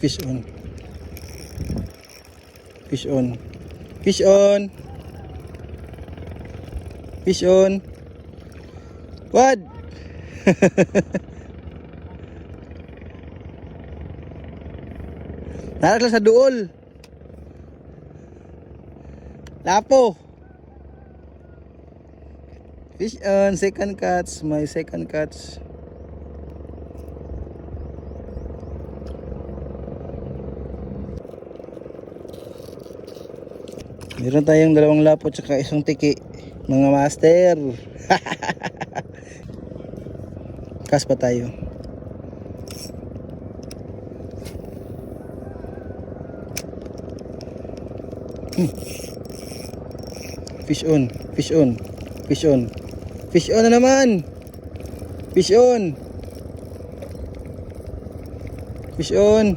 Fish on. Fish on. Fish on. Fish on. What? Narat sa duol. Lapo. Fish on, second catch, my second catch. Meron tayong dalawang lapo tsaka isang tiki. Mga master. Kas pa tayo. Hmm. Fish on, fish on, fish on. Fish on na naman. Fish on. Fish on.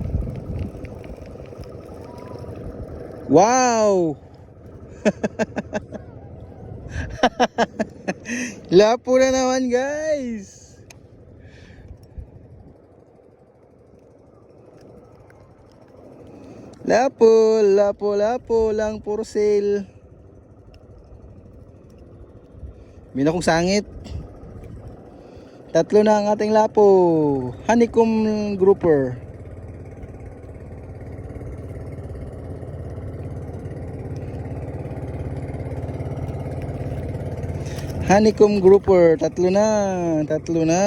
Wow! Lapo na naman guys. Lapo, lapo, lapo lang for sale. May akong sangit. Tatlo na ang ating lapo. Honeycomb grouper. Honeycomb grouper, tatlo na, tatlo na.